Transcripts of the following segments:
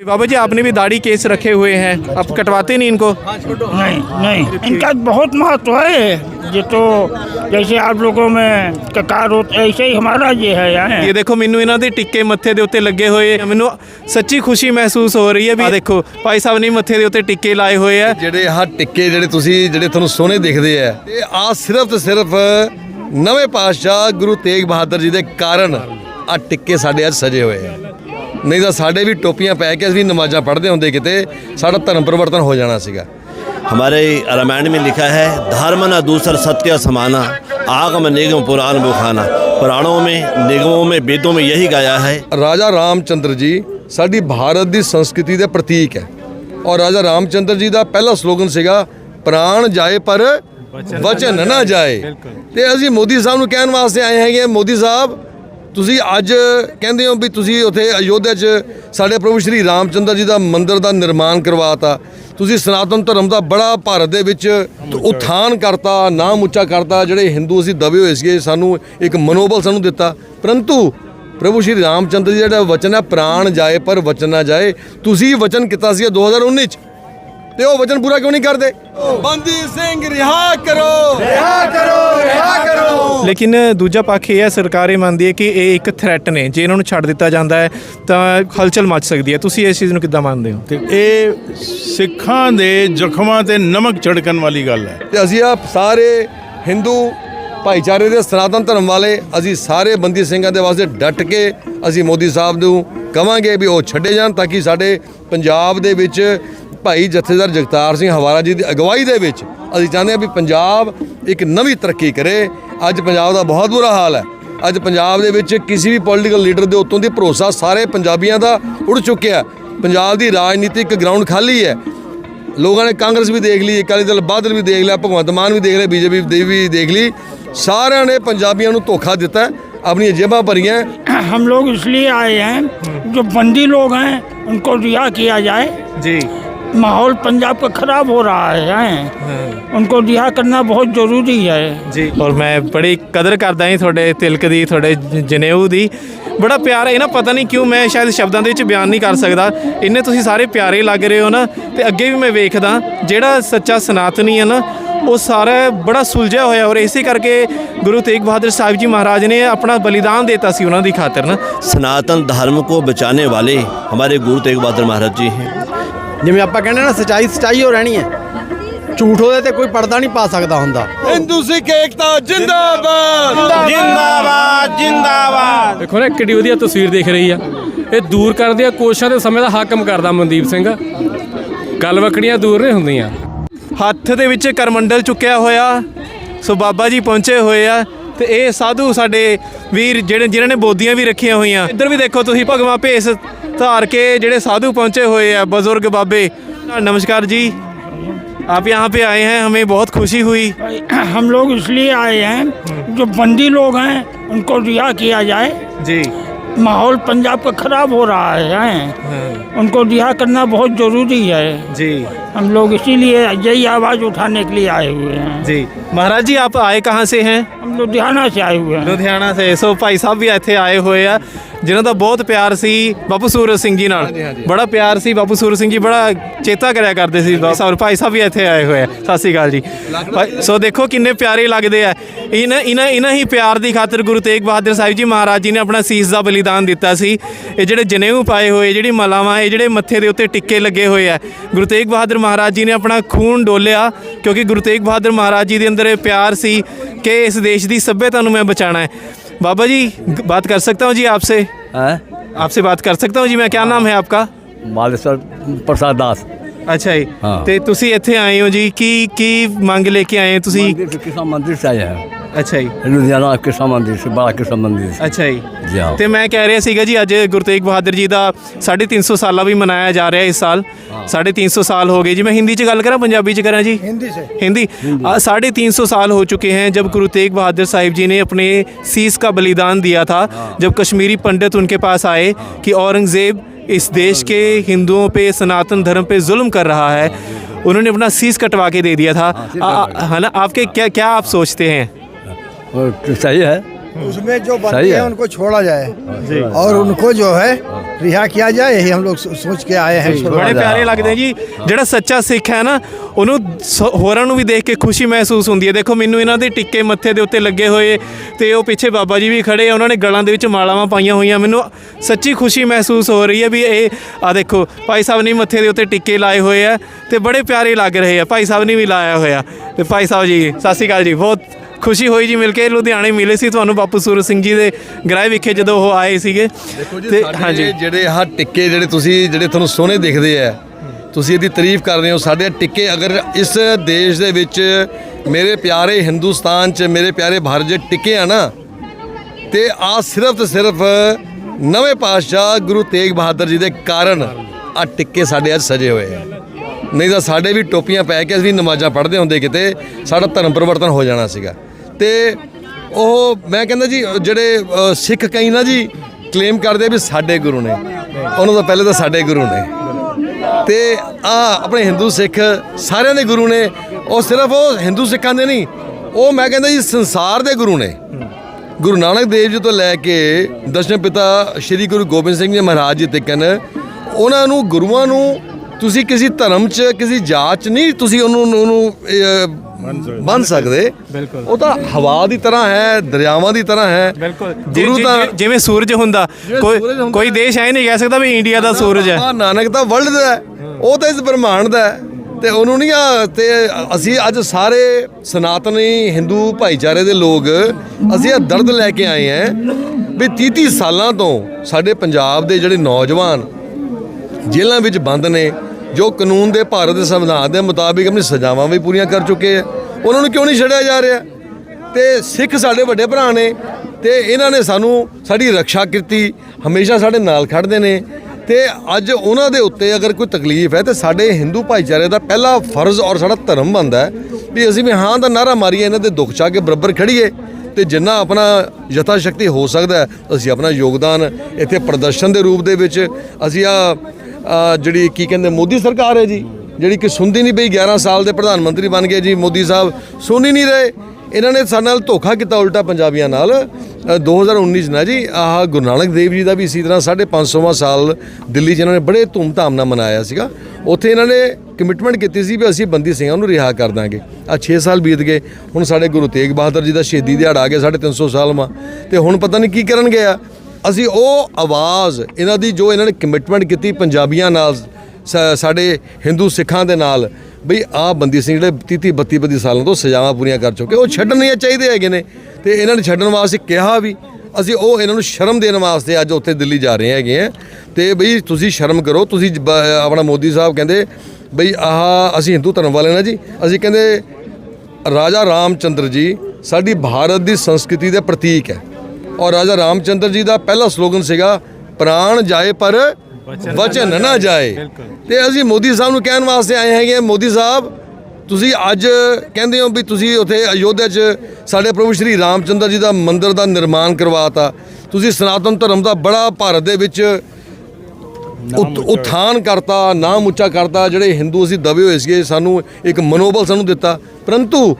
बाबा जी आपने भी दाढ़ी केस रखे हुए हैं आप कटवाते नहीं इनको नहीं नहीं इनका बहुत महत्व है ये तो जैसे आप लोगों में ककार होता ऐसे ही हमारा ये है यहाँ ਇਹ ਦੇਖੋ ਮੈਨੂੰ ਇਹਨਾਂ ਦੇ ਟਿੱਕੇ ਮੱਥੇ ਦੇ ਉੱਤੇ ਲੱਗੇ ਹੋਏ ਆ। ਮੈਨੂੰ ਸੱਚੀ ਖੁਸ਼ੀ ਮਹਿਸੂਸ ਹੋ ਰਹੀ ਹੈ ਵੀ ਆਹ ਦੇਖੋ ਭਾਈ ਸਾਹਿਬ ਨੇ ਮੱਥੇ ਦੇ ਉੱਤੇ ਟਿੱਕੇ ਲਾਏ ਹੋਏ ਆ ਜਿਹੜੇ ਆਹ ਟਿੱਕੇ ਜਿਹੜੇ ਤੁਸੀਂ ਜਿਹੜੇ ਤੁਹਾਨੂੰ ਸੋਹਣੇ ਦਿਖਦੇ ਆ ਇਹ ਆ ਸਿਰਫ ਤੇ ਸਿਰਫ ਨਵੇਂ ਪਾਤਸ਼ਾਹ ਗੁਰੂ ਤੇਗ ਬਹਾਦਰ ਜੀ ਦੇ ਕਾਰਨ ਆ ਟਿੱਕੇ ਸਾਡੇ ਅੱਜ ਸਜੇ ਹੋਏ ਆ ਨਹੀਂ ਤਾਂ ਸਾਡੇ ਵੀ ਟੋਪੀਆਂ ਪੈ ਕੇ ਅਸੀਂ ਨਮਾਜ਼ਾਂ ਪੜ੍ਹਦੇ ਹੁੰਦੇ ਕਿਤੇ ਸਾਡਾ ਧਰਮ ਪਰਿਵਰਤਨ ਹੋ ਜਾਣਾ ਸੀਗਾ हमारे रामायण में लिखा है धर्म न दूसर सत्य समाना आगम निगम पुराण बुखाना पुराणों में निगमों में वेदों में यही गाया है ਰਾਜਾ ਰਾਮਚੰਦਰ ਜੀ ਸਾਡੀ ਭਾਰਤ ਦੀ ਸੰਸਕ੍ਰਿਤੀ ਦੇ ਪ੍ਰਤੀਕ ਹੈ ਔਰ ਰਾਜਾ ਰਾਮਚੰਦਰ ਜੀ ਦਾ ਪਹਿਲਾ ਸਲੋਗਨ ਸੀਗਾ ਪ੍ਰਾਣ ਜਾਏ ਪਰ ਵਚਨ ਨਾ ਜਾਏ ਤੇ ਅਸੀਂ ਮੋਦੀ ਸਾਹਿਬ ਨੂੰ ਕਹਿਣ ਵਾਸਤੇ ਆਏ ਹੈਗੇ ਮੋਦੀ ਸਾਹਿਬ ਤੁਸੀਂ ਅੱਜ ਕਹਿੰਦੇ ਹੋ ਵੀ ਤੁਸੀਂ ਉੱਥੇ ਅਯੋਧਿਆ 'ਚ ਸਾਡੇ ਪ੍ਰਭੂ ਸ਼੍ਰੀ ਰਾਮਚੰਦਰ ਜੀ ਦਾ ਮੰਦਿਰ ਦਾ ਨਿਰਮਾਣ ਕਰਵਾਤਾ। ਤੁਸੀਂ ਸਨਾਤਨ ਧਰਮ ਦਾ ਬੜਾ ਭਾਰਤ ਦੇ ਵਿੱਚ ਉਥਾਨ ਕਰਤਾ ਨਾਮ ਉੱਚਾ ਕਰਤਾ ਜਿਹੜੇ ਹਿੰਦੂ ਅਸੀਂ ਦਬੇ ਹੋਏ ਸੀਗੇ ਸਾਨੂੰ ਇੱਕ ਮਨੋਬਲ ਸਾਨੂੰ ਦਿੱਤਾ ਪਰੰਤੂ ਪ੍ਰਭੂ ਸ਼੍ਰੀ ਰਾਮਚੰਦਰ ਜੀ ਦਾ ਵਚਨ ਹੈ ਪ੍ਰਾਣ ਜਾਏ ਪਰ ਵਚਨ ਨਾ ਜਾਏ ਤੁਸੀਂ ਵਚਨ ਕੀਤਾ ਸੀ 2019 ਚ ਤੇ ਉਹ ਵਚਨ ਪੂਰਾ ਕਿਉਂ ਨਹੀਂ ਕਰਦੇ? ਬੰਦੀ ਸਿੰਘ ਰਿਹਾ ਕਰੋ। ਰਿਹਾ ਕਰੋ ਰਿਹਾ ਕਰੋ। ਲੇਕਿਨ ਦੂਜਾ ਪੱਖ ਇਹ ਹੈ ਸਰਕਾਰ ਇਹ ਮੰਨਦੀ ਹੈ ਕਿ ਇਹ ਇੱਕ ਥ੍ਰੈਟ ਨੇ। ਜੇ ਇਹਨਾਂ ਨੂੰ ਛੱਡ ਦਿੱਤਾ ਜਾਂਦਾ ਹੈ ਤਾਂ ਹਲਚਲ ਮਚ ਸਕਦੀ ਹੈ। ਤੁਸੀਂ ਇਸ ਚੀਜ਼ ਨੂੰ ਕਿੱਦਾਂ ਮੰਨਦੇ ਹੋ? ਤੇ ਇਹ ਸਿੱਖਾਂ ਦੇ ਜ਼ਖਮਾਂ ਤੇ ਨਮਕ ਛਿੜਕਣ ਵਾਲੀ ਗੱਲ ਹੈ। ਤੇ ਅਸੀਂ ਆ ਸਾਰੇ ਹਿੰਦੂ ਭਾਈਚਾਰੇ ਦੇ ਸਨਾਤਨ ਧਰਮ ਵਾਲੇ ਅਸੀਂ ਸਾਰੇ ਬੰਦੀ ਸਿੰਘਾਂ ਦੇ ਵਾਸਤੇ ਡਟ ਕੇ ਅਸੀਂ ਮੋਦੀ ਸਾਹਿਬ ਨੂੰ ਕਵਾਂਗੇ ਵੀ ਉਹ ਛੱਡੇ ਜਾਣ ਤਾਂ ਕਿ ਸਾਡੇ ਪੰਜਾਬ ਦੇ ਵਿੱਚ ਭਾਈ ਜਥੇਦਾਰ ਜਗਤਾਰ ਸਿੰਘ ਹਵਾਰਾ ਜੀ ਦੀ ਅਗਵਾਈ ਦੇ ਵਿੱਚ ਅਸੀਂ ਚਾਹੁੰਦੇ ਹਾਂ ਵੀ ਪੰਜਾਬ ਇੱਕ ਨਵੀਂ ਤਰੱਕੀ ਕਰੇ ਅੱਜ ਪੰਜਾਬ ਦਾ ਬਹੁਤ ਬੁਰਾ ਹਾਲ ਹੈ ਅੱਜ ਪੰਜਾਬ ਦੇ ਵਿੱਚ ਕਿਸੇ ਵੀ ਪੋਲੀਟੀਕਲ ਲੀਡਰ ਦੇ ਉੱਤੋਂ ਦੀ ਭਰੋਸਾ ਸਾਰੇ ਪੰਜਾਬੀਆਂ ਦਾ ਉੱਡ ਚੁੱਕਿਆ ਪੰਜਾਬ ਦੀ ਰਾਜਨੀਤਿਕ ਗਰਾਊਂਡ ਖਾਲੀ ਹੈ ਲੋਕਾਂ ਨੇ ਕਾਂਗਰਸ ਵੀ ਦੇਖ ਲਈ ਅਕਾਲੀ ਦਲ ਬਾਦਲ ਵੀ ਦੇਖ ਲਿਆ ਭਗਵੰਤ ਮਾਨ ਵੀ ਦੇਖ ਲਿਆ ਬੀਜੇਪੀ ਦੇ ਵੀ ਦੇਖ ਲਈ ਸਾਰਿਆਂ ਨੇ ਪੰਜਾਬੀਆਂ ਨੂੰ ਧੋਖਾ ਦਿੱਤਾ ਹੈ, ਆਪਣੀਆਂ ਜੇਬਾਂ ਭਰੀਆਂ हम लोग इसलिए आए हैं जो बंदी लोग हैं उनको रिहा किया जाए ਜੀ माहौल पंजाब का खराब हो रहा है हैं? उनको रिहा करना बहुत ज़रूरी है ਜੀ ਔਰ ਮੈਂ ਬੜੀ ਕਦਰ ਕਰਦਾ ਹਾਂ ਤੁਹਾਡੇ ਤਿਲਕ ਦੀ ਤੁਹਾਡੇ ਜ- ਜਨੇਊ ਦੀ ਬੜਾ ਪਿਆਰ ਹੈ ਨਾ ਪਤਾ ਨਹੀਂ ਕਿਉਂ ਮੈਂ ਸ਼ਾਇਦ ਸ਼ਬਦਾਂ ਦੇ ਵਿੱਚ ਬਿਆਨ ਨਹੀਂ ਕਰ ਸਕਦਾ ਇੰਨੇ ਤੁਸੀਂ ਸਾਰੇ ਪਿਆਰੇ ਲੱਗ ਰਹੇ ਹੋ ਨਾ ਤੇ ਅੱਗੇ ਵੀ ਮੈਂ ਵੇਖਦਾ ਜਿਹੜਾ ਸੱਚਾ ਸਨਾਤਨੀ ਹੈ ਨਾ ਉਹ ਸਾਰਾ ਬੜਾ ਸੁਲਝਿਆ ਹੋਇਆ ਔਰ ਇਸੇ ਕਰਕੇ ਗੁਰੂ ਤੇਗ ਬਹਾਦਰ ਸਾਹਿਬ ਜੀ ਮਹਾਰਾਜ ਨੇ ਆਪਣਾ ਬਲੀਦਾਨ ਦਿੱਤਾ ਸੀ ਉਹਨਾਂ ਦੀ ਖਾਤਰ ਨਾ सनातन धर्म को बचाने वाले हमारे गुरु तेग बहादुर महाराज जी हैं ਜਿਵੇਂ ਆਪਾਂ ਕਹਿੰਦੇ ਨਾ ਸਚਾਈ ਸਚਾਈ ਹੋ ਰਹਿਣੀ ਹੈ। ਝੂਠ ਉਹਦੇ ਤੇ ਕੋਈ ਪਰਦਾ ਨਹੀਂ ਪਾ ਸਕਦਾ ਹੁੰਦਾ। ਹਿੰਦੂ ਸਿੱਖ ਏਕਤਾ ਜਿੰਦਾਬਾਦ। ਜਿੰਦਾਬਾਦ। ਜਿੰਦਾਬਾਦ ਦੇਖੋ ਨਾ ਕਿੱਡੀ ਵਧੀਆ ਤਸਵੀਰ ਦਿਖ ਰਹੀ ਆ। ਇਹ ਦੂਰ ਕਰਦੇ ਆ ਕੋਸ਼ਾਂ ਦੇ ਸਮੇਂ ਦਾ ਹਾਕਮ ਕਰਦਾ ਮਨਦੀਪ ਸਿੰਘ। ਗੱਲ ਵਕੜੀਆਂ ਦੂਰ ਨਹੀਂ ਹੁੰਦੀਆਂ। ਹੱਥ ਦੇ ਵਿੱਚ ਕਰਮੰਡਲ ਚੁੱਕਿਆ ਹੋਇਆ ਸੋ ਬਾਬਾ ਜੀ ਪਹੁੰਚੇ ਹੋਏ ਆ ਤੇ ਇਹ ਸਾਧੂ ਸਾਡੇ ਵੀਰ ਜਿਹੜੇ ਜਿਨ੍ਹਾਂ ਨੇ ਬੋਦੀਆਂ ਵੀ ਰੱਖੀਆਂ ਹੋਈਆਂ। ਇੱਧਰ ਵੀ ਦੇਖੋ ਤੁਸੀਂ ਭਗਵਾ ਭੇਸ ਧਾਰ ਕੇ ਜਿਹੜੇ ਸਾਧੂ ਪਹੁੰਚੇ हुए ਆ ਬਜ਼ੁਰਗ ਬਾਬੇ नमस्कार जी आप यहाँ पे आए हैं हमें बहुत खुशी हुई भाई, हम लोग इसलिए आए हैं जो बंदी लोग हैं उनको रिहा किया जाए जी माहौल पंजाब का खराब हो रहा है हैं? उनको रिहा करना बहुत ज़रूरी है जी हम लोग इसीलिए यही आवाज़ उठाने के लिए आए हुए हैं जी महाराज जी आप आए कहाँ से हैं हम लुधियाना से आए हुए हैं ਲੁਧਿਆਣਾ ਸੇ ਸੋ ਭਾਈ ਸਾਹਿਬ ਵੀ ਇੱਥੇ ਆਏ ਹੋਏ ਆ ਜਿਨ੍ਹਾਂ ਦਾ ਬਹੁਤ ਪਿਆਰ ਸੀ ਬਾਪੂ ਸੂਰਜ ਸਿੰਘ ਜੀ ਨਾਲ। ਬੜਾ ਪਿਆਰ ਸੀ ਬਾਪੂ ਸੂਰਜ ਸਿੰਘ ਜੀ ਬੜਾ ਚੇਤਾ ਕਰਿਆ ਕਰਦੇ ਸੀ। ਸਾਹਿਬ ਭਾਈ ਸਾਹਿਬ ਵੀ ਇੱਥੇ ਆਏ ਹੋਏ ਆ। ਸਤਿ ਸ਼੍ਰੀ ਅਕਾਲ ਜੀ। ਸੋ ਦੇਖੋ ਕਿੰਨੇ ਪਿਆਰੇ ਲੱਗਦੇ ਆ। ਇਹਨਾਂ ਇਹਨਾਂ ਇਹਨਾਂ ਹੀ ਪਿਆਰ ਦੀ ਖਾਤਰ ਗੁਰੂ ਤੇਗ ਬਹਾਦਰ ਸਾਹਿਬ ਜੀ ਮਹਾਰਾਜ ਜੀ ਨੇ ਆਪਣਾ ਸੀਸ ਦਾ ਬਲੀਦਾਨ ਦਿੱਤਾ ਸੀ। ਇਹ ਜਿਹੜੇ ਜਨੇਊ ਪਾਏ ਹੋਏ ਜਿਹੜੀ ਮਾਲਾਵਾਂ ਇਹ ਜਿਹੜੇ ਮੱਥੇ ਦੇ ਉੱਤੇ ਟਿੱਕੇ ਲੱਗੇ ਹੋਏ ਆ। ਗੁਰੂ ਤੇਗ ਬਹਾਦਰ ਮਹਾਰਾਜ ਜੀ ਨੇ ਆਪਣਾ ਖੂਨ ਡੋਲਿਆ ਕਿਉਂਕਿ ਗੁਰੂ ਤੇਗ ਬਹਾਦਰ ਮਹਾਰਾਜ ਜੀ ਦੇ ਅੰਦਰ ਇਹ ਪਿਆਰ ਸੀ ਕਿ ਇਸ ਦੇਸ਼ ਦੀ ਸੱਭਿਅਤਾ ਨੂੰ ਮੈਂ ਬਚਾਣਾ है बाबा जी ग- बात कर सकता हूँ जी आपसे आपसे बात कर सकता हूँ जी मैं क्या नाम है आपका ਬਾਲੇਸ਼ਵਰ ਪ੍ਰਸਾਦ ਦਾਸ ਅੱਛਾ ਜੀ ਹਾਂ। ਤੇ ਤੁਸੀਂ ਇੱਥੇ ਆਏ ਹੋ ਜੀ ਕੀ ਕੀ ਮੰਗ ਲੈ ਕੇ ਆਏ ਹੋ ਤੁਸੀਂ ਮੰਦਿਰ ਸੇ ਕਿਸਾ ਮੰਦਿਰ ਸੇ ਆਇਆ ਹੈ ਅੱਛਾ ਜੀ ਲੁਧਿਆਣਾ ਕਿਸਾ ਮੰਦਿਰ ਸੇ ਬੜਾ ਕਿਸਾ ਮੰਦਿਰ ਸੇ ਅੱਛਾ ਜੀ ਜੀ ਹਾਂ। ਤੇ ਮੈਂ ਕਹਿ ਰਿਹਾ ਸੀਗਾ ਜੀ ਅੱਜ ਗੁਰੂ ਤੇਗ ਬਹਾਦਰ ਜੀ ਦਾ 350 ਸਾਲਾ ਵੀ ਮਨਾਇਆ ਜਾ ਰਿਹਾ ਇਸ ਸਾਲ 350 साल हो गए जी मैं हिंदी च गल करा पंजाबी च करा जी हिंदी से हिंदी साढ़े तीन सौ साल हो चुके हैं जब गुरु तेग बहादुर साहिब जी ने अपने सीस का बलिदान दिया था जब कश्मीरी पंडित उनके पास आए कि औरंगज़ेब इस देश के हिंदुओं पे सनातन धर्म पे जुल्म कर रहा है उन्होंने अपना सीस कटवा के दे दिया था आ- आ- है ना आपके क्या क्या आप सोचते हैं और तो सही है उसमें जो सही बंदी है है। उनको छोड़ा जाए और उनको जो है रिहा किया जाए यही हम लोग सो- सोच के आए हैं छोड़वा ਬੜੇ ਪਿਆਰੇ ਲੱਗਦੇ ਜੀ ਜਿਹੜਾ ਸੱਚਾ ਸਿੱਖ ਹੈ ਨਾ ਉਹਨੂੰ ਸ- ਹੋਰਾਂ ਨੂੰ ਵੀ ਦੇਖ ਕੇ ਖੁਸ਼ੀ ਮਹਿਸੂਸ ਹੁੰਦੀ ਹੈ ਦੇਖੋ ਮੈਨੂੰ ਇਹਨਾਂ ਦੇ ਟਿੱਕੇ ਮੱਥੇ ਦੇ ਉੱਤੇ ਲੱਗੇ ਹੋਏ ਤੇ ਉਹ ਪਿੱਛੇ ਬਾਬਾ ਜੀ ਵੀ ਖੜੇ ਆ ਉਹਨਾਂ ਨੇ ਗਲਾਂ ਦੇ ਵਿੱਚ ਮਾਲਾਵਾਂ ਪਾਈਆਂ ਹੋਈਆਂ ਮੈਨੂੰ ਸੱਚੀ ਖੁਸ਼ੀ ਮਹਿਸੂਸ ਹੋ ਰਹੀ ਹੈ ਵੀ ਇਹ ਆ ਦੇਖੋ ਭਾਈ ਸਾਹਿਬ ਨੇ ਮੱਥੇ ਦੇ ਉੱਤੇ ਟਿੱਕੇ ਲਾਏ ਹੋਏ ਆ ਤੇ ਬੜੇ ਪਿਆਰੇ ਲੱਗ ਰਹੇ ਆ ਭਾਈ ਸਾਹਿਬ ਨੇ ਵੀ ਲਾਇਆ ਹੋਇਆ ਤੇ ਭਾਈ ਸਾਹਿਬ ਜੀ ਸਤਿ ਸ਼੍ਰੀ ਅਕਾਲ ਜੀ ਬਹੁਤ ਖੁਸ਼ੀ ਹੋਈ ਜੀ ਮਿਲ ਕੇ ਲੁਧਿਆਣੇ ਮਿਲੇ ਸੀ ਤੁਹਾਨੂੰ ਬਾਪੂ ਸੂਰਤ ਸਿੰਘ ਜੀ ਦੇ ਗ੍ਰਹਿ ਵਿਖੇ ਜਦੋਂ ਉਹ ਆਏ ਸੀਗੇ। ਤੇ ਸਾਡੇ ਜਿਹੜੇ ਆਹ ਟਿੱਕੇ ਜਿਹੜੇ ਤੁਸੀਂ ਜਿਹੜੇ ਤੁਹਾਨੂੰ ਸੋਹਣੇ ਦਿਖਦੇ ਆ ਤੁਸੀਂ ਇਹਦੀ ਤਾਰੀਫ ਕਰ ਰਹੇ ਹੋ। ਸਾਡੇ ਟਿੱਕੇ ਅਗਰ ਇਸ ਦੇਸ਼ ਦੇ ਵਿੱਚ ਮੇਰੇ ਪਿਆਰੇ ਹਿੰਦੁਸਤਾਨ 'ਚ ਮੇਰੇ ਪਿਆਰੇ ਭਾਰਤ 'ਚ ਟਿੱਕੇ ਆ ਨਾ ਤੇ ਆ ਸਿਰਫ ਤੇ ਸਿਰਫ ਨਵੇਂ ਪਾਤਸ਼ਾਹ ਗੁਰੂ ਤੇਗ ਬਹਾਦਰ ਜੀ ਦੇ ਕਾਰਨ ਆ ਟਿੱਕੇ ਸਾਡੇ ਅੱਜ ਸਜੇ ਹੋਏ ਆ। ਨਹੀਂ ਤਾਂ ਸਾਡੇ ਵੀ ਟੋਪੀਆਂ ਪੈ ਕੇ ਅਸੀਂ ਨਮਾਜ਼ਾਂ ਪੜ੍ਹਦੇ ਹੁੰਦੇ ਕਿਤੇ ਸਾਡਾ ਧਰਮ ਪਰਿਵਰਤਨ ਹੋ ਜਾਣਾ ਸੀਗਾ। ਤੇ ਉਹ ਮੈਂ ਕਹਿੰਦਾ ਜੀ ਜਿਹੜੇ ਸਿੱਖ ਕਈ ਨਾ ਜੀ ਕਲੇਮ ਕਰਦੇ ਵੀ ਸਾਡੇ ਗੁਰੂ ਨੇ। ਉਹਨਾਂ ਦਾ ਪਹਿਲੇ ਤਾਂ ਸਾਡੇ ਗੁਰੂ ਨੇ। ਤੇ ਆ ਆਪਣੇ ਹਿੰਦੂ ਸਿੱਖ ਸਾਰਿਆਂ ਦੇ ਗੁਰੂ ਨੇ। ਉਹ ਸਿਰਫ ਉਹ ਹਿੰਦੂ ਸਿੱਖਾਂ ਦੇ ਨਹੀਂ, ਉਹ ਮੈਂ ਕਹਿੰਦਾ ਜੀ ਸੰਸਾਰ ਦੇ ਗੁਰੂ ਨੇ। ਗੁਰੂ ਨਾਨਕ ਦੇਵ ਜੀ ਤੋਂ ਲੈ ਕੇ ਦਸ਼ਮ ਪਿਤਾ ਸ੍ਰੀ ਗੁਰੂ ਗੋਬਿੰਦ ਸਿੰਘ ਜੀ ਮਹਾਰਾਜ ਜੀ ਤੱਕਨ ਉਹਨਾਂ ਨੂੰ ਗੁਰੂਆਂ ਨੂੰ ਤੁਸੀਂ ਕਿਸੇ ਧਰਮ 'ਚ, ਕਿਸੇ ਜਾਤ 'ਚ ਨਹੀਂ, ਤੁਸੀਂ ਉਹਨੂੰ ਉਹਨੂੰ ਬੰਨ ਸਕਦੇ। ਬਿਲਕੁਲ। ਉਹ ਤਾਂ ਹਵਾ ਦੀ ਤਰ੍ਹਾਂ ਹੈ ਦਰਿਆਵਾਂ ਦੀ ਤਰ੍ਹਾਂ ਹੈ। ਬਿਲਕੁਲ। ਗੁਰੂ ਤਾਂ ਜਿਵੇਂ ਸੂਰਜ ਹੁੰਦਾ ਕੋਈ ਕੋਈ ਦੇਸ਼ ਐ ਨਹੀਂ ਕਹਿ ਸਕਦਾ ਵੀ ਇੰਡੀਆ ਦਾ ਸੂਰਜ ਹੈ। ਨਾਨਕ ਤਾਂ ਵਰਲਡ ਦਾ ਹੈ। ਉਹ ਤਾਂ ਇਸ ਬ੍ਰਹਮਾਂਡ ਦਾ ਹੈ। ਤੇ ਉਹਨੂੰ ਨਹੀਂ ਆ ਤੇ ਅਸੀਂ ਅੱਜ ਸਾਰੇ ਸਨਾਤਨੀ ਹਿੰਦੂ ਭਾਈਚਾਰੇ ਦੇ ਲੋਕ ਅਸੀਂ ਇਹ ਦਰਦ ਲੈ ਕੇ ਆਏ ਹਾਂ ਵੀ 30 30 ਸਾਲਾਂ ਤੋਂ ਸਾਡੇ ਪੰਜਾਬ ਦੇ ਜਿਹੜੇ ਨੌਜਵਾਨ ਜੇਲ੍ਹਾਂ ਵਿੱਚ ਬੰਦ ਨੇ ਜੋ ਕਾਨੂੰਨ ਦੇ ਭਾਰਤ ਦੇ ਸੰਵਿਧਾਨ ਦੇ ਮੁਤਾਬਿਕ ਆਪਣੀ ਸਜ਼ਾਵਾਂ ਵੀ ਪੂਰੀਆਂ ਕਰ ਚੁੱਕੇ ਆ, ਉਹਨਾਂ ਨੂੰ ਕਿਉਂ ਨਹੀਂ ਛੱਡਿਆ ਜਾ ਰਿਹਾ? ਤੇ ਸਿੱਖ ਸਾਡੇ ਵੱਡੇ ਭਰਾ ਨੇ ਤੇ ਇਹਨਾਂ ਨੇ ਸਾਨੂੰ ਸਾਡੀ ਰੱਖਿਆ ਕੀਤੀ, ਹਮੇਸ਼ਾ ਸਾਡੇ ਨਾਲ ਖੜਦੇ ਨੇ ਤੇ ਅੱਜ ਉਹਨਾਂ ਦੇ ਉੱਤੇ ਅਗਰ ਕੋਈ ਤਕਲੀਫ ਹੈ ਤੇ ਸਾਡੇ ਹਿੰਦੂ ਭਾਈਚਾਰੇ ਦਾ ਪਹਿਲਾ ਫਰਜ਼ ਔਰ ਸਾਡਾ ਧਰਮ ਬਣਦਾ ਹੈ ਵੀ ਅਸੀਂ ਵੀ ਹਾਂ ਦਾ ਨਾਰਾ ਮਾਰੀਏ, ਇਹਨਾਂ ਦੇ ਦੁੱਖ ਚਾ ਕੇ ਬਰਾਬਰ ਖੜੀਏ ਤੇ ਜਿੰਨਾ ਆਪਣਾ ਯਥਾ ਸ਼ਕਤੀ ਹੋ ਸਕਦਾ ਅਸੀਂ ਆਪਣਾ ਯੋਗਦਾਨ ਇੱਥੇ ਪ੍ਰਦਰਸ਼ਨ ਦੇ ਰੂਪ ਦੇ ਵਿੱਚ ਅਸੀਂ ਆ ਜਿਹੜੀ ਕੀ ਕਹਿੰਦੇ ਮੋਦੀ ਸਰਕਾਰ ਹੈ ਜੀ ਜਿਹੜੀ ਕਿ ਸੁਣਦੀ ਨਹੀਂ ਪਈ 11 ਸਾਲ ਦੇ ਪ੍ਰਧਾਨ ਮੰਤਰੀ ਬਣ ਗਏ ਜੀ ਮੋਦੀ ਸਾਹਿਬ ਸੁਣ ਹੀ ਨਹੀਂ ਰਹੇ। ਇਹਨਾਂ ਨੇ ਸਾਡੇ ਨਾਲ ਧੋਖਾ ਕੀਤਾ ਉਲਟਾ ਪੰਜਾਬੀਆਂ ਨਾਲ। ਅ, 2019 ਚ ਨਾ ਜੀ ਆਹ ਗੁਰੂ ਨਾਨਕ ਦੇਵ ਜੀ ਦਾ ਵੀ ਇਸੇ ਤਰ੍ਹਾਂ 550ਵਾਂ ਸਾਲ ਦਿੱਲੀ 'ਚ ਇਹਨਾਂ ਨੇ ਬੜੇ ਧੂਮਧਾਮ ਨਾਲ ਮਨਾਇਆ ਸੀਗਾ। ਉੱਥੇ ਇਹਨਾਂ ਨੇ ਕਮਿਟਮੈਂਟ ਕੀਤੀ ਸੀ ਵੀ ਅਸੀਂ ਬੰਦੀ ਸਿੰਘਾਂ ਨੂੰ ਰਿਹਾ ਕਰ ਦਾਂਗੇ। ਆ 6 ਸਾਲ ਬੀਤ ਗਏ ਹੁਣ ਸਾਡੇ ਗੁਰੂ ਤੇਗ ਬਹਾਦਰ ਜੀ ਦਾ ਸ਼ਹੀਦੀ ਦਿਹਾੜਾ ਆ ਗਿਆ ਸਾਢੇ 300 ਸਾਲ ਮਾ। ਤੇ ਹੁਣ ਪਤਾ ਨਹੀਂ ਕੀ ਕਰਨਗੇ ਆ। ਅਸੀਂ ਉਹ ਆਵਾਜ਼, ਇਹਨਾਂ ਦੀ ਜੋ ਇਹਨਾਂ ਨੇ ਕਮਿਟਮੈਂਟ ਕੀਤੀ ਪੰਜਾਬੀਆਂ ਨਾਲ, ਸਾ- ਸਾਡੇ ਹਿੰਦੂ ਸਿੱਖਾਂ ਦੇ ਨਾਲ, ਬਈ ਆਹ ਬੰਦੀ ਸਿੰਘ ਜਿਹੜੇ 30 32 32 ਸਾਲਾਂ ਤੋਂ ਸਜ਼ਾਵਾਂ ਪੂਰੀਆਂ ਕਰ ਚੁੱਕੇ, ਉਹ ਛੱਡਣੀਆਂ ਚਾਹੀਦੇ ਹੈਗੇ ਨੇ। ਤੇ ਇਹਨਾਂ ਨੇ ਛੱਡਣ ਵਾਸਤੇ ਕਿਹਾ ਵੀ, ਅਸੀਂ ਉਹ ਇਹਨਾਂ ਨੂੰ ਸ਼ਰਮ ਦੇਣ ਵਾਸਤੇ ਅੱਜ ਉੱਥੇ ਦਿੱਲੀ ਜਾ ਰਹੇ ਹੈਗੇ ਆ। ਤੇ ਬਈ ਤੁਸੀਂ ਸ਼ਰਮ ਕਰੋ, ਤੁਸੀਂ ਬ- ਆਪਣਾ ਮੋਦੀ ਸਾਹਿਬ ਕਹਿੰਦੇ, ਬਈ ਆਹ ਅਸੀਂ ਹਿੰਦੂ ਧਰਮ ਵਾਲੇ ਨਾ ਜੀ, ਅਸੀਂ ਕਹਿੰਦੇ ਰਾਜਾ ਰਾਮਚੰਦਰ ਜੀ, ਸਾਡੀ ਭਾਰਤ ਦੀ ਸੰਸਕ੍ਰਿਤੀ ਦੇ ਪ੍ਰਤੀਕ ਹੈ। ਔਰ ਰਾਜਾ ਰਾਮਚੰਦਰ ਜੀ ਦਾ ਪਹਿਲਾ ਸਲੋਗਨ ਸੀਗਾ ਪ੍ਰਾਣ ਜਾਏ ਪਰ ਵਚਨ ਨਾ ਜਾਏ। ਤੇ ਅਸੀਂ ਮੋਦੀ ਸਾਹਿਬ ਨੂੰ ਕਹਿਣ ਵਾਸਤੇ ਆਏ ਹੈਗੇ ਹਾਂ, ਮੋਦੀ ਸਾਹਿਬ ਤੁਸੀਂ ਅੱਜ ਕਹਿੰਦੇ ਹੋ ਵੀ ਤੁਸੀਂ ਉੱਥੇ ਅਯੋਧਿਆ 'ਚ ਸਾਡੇ ਪ੍ਰਭੂ ਸ਼੍ਰੀ ਰਾਮਚੰਦਰ ਜੀ ਦਾ ਮੰਦਿਰ ਦਾ ਨਿਰਮਾਣ ਕਰਵਾਤਾ। ਤੁਸੀਂ ਸਨਾਤਨ ਧਰਮ ਦਾ ਬੜਾ ਭਾਰਤ ਦੇ ਵਿੱਚ ਉਤ- ਉਥਾਨ ਕਰਤਾ ਨਾਮ ਉੱਚਾ ਕਰਤਾ ਜਿਹੜੇ ਹਿੰਦੂ ਅਸੀਂ ਦਬੇ ਹੋਏ ਸੀਗੇ ਸਾਨੂੰ ਇੱਕ ਮਨੋਬਲ ਸਾਨੂੰ ਦਿੱਤਾ। ਪਰੰਤੂ